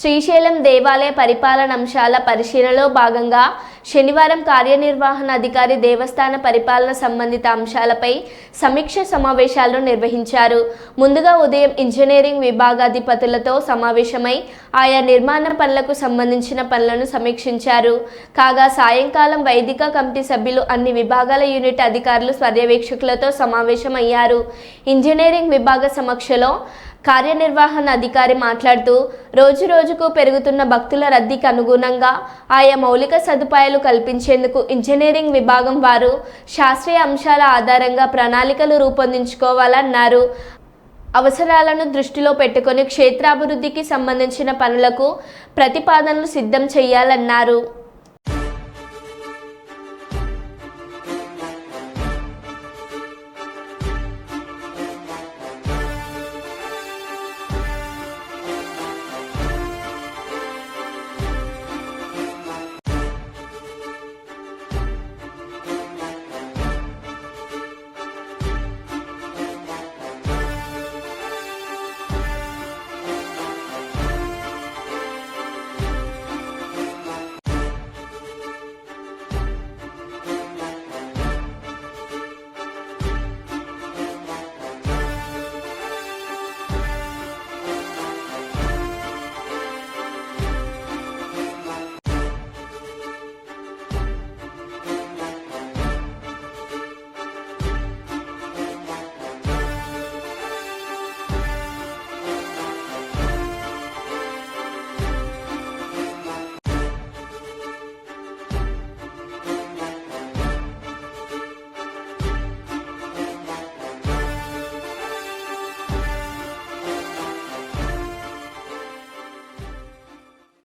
శ్రీశైలం దేవాలయ పరిపాలన అంశాల పరిశీలనలో భాగంగా శనివారం కార్యనిర్వహణ అధికారి దేవస్థాన పరిపాలన సంబంధిత అంశాలపై సమీక్ష సమావేశాలను నిర్వహించారు. ముందుగా ఉదయం ఇంజనీరింగ్ విభాగాధిపతులతో సమావేశమై ఆయా నిర్మాణ పనులకు సంబంధించిన పనులను సమీక్షించారు. కాగా సాయంకాలం వైదిక కమిటీ సభ్యులు అన్ని విభాగాల యూనిట్ అధికారులు పర్యవేక్షకులతో సమావేశమయ్యారు. ఇంజనీరింగ్ విభాగ సమక్షలో కార్యనిర్వహణ అధికారి మాట్లాడుతూ రోజు రోజుకు పెరుగుతున్న భక్తుల రద్దీకి అనుగుణంగా ఆయా మౌలిక సదుపాయాలు కల్పించేందుకు ఇంజనీరింగ్ విభాగం వారు శాస్త్రీయ అంశాల ఆధారంగా ప్రణాళికలు రూపొందించుకోవాలన్నారు. అవసరాలను దృష్టిలో పెట్టుకొని క్షేత్రాభివృద్ధికి సంబంధించిన పనులకు ప్రతిపాదనలు సిద్ధం చేయాలన్నారు.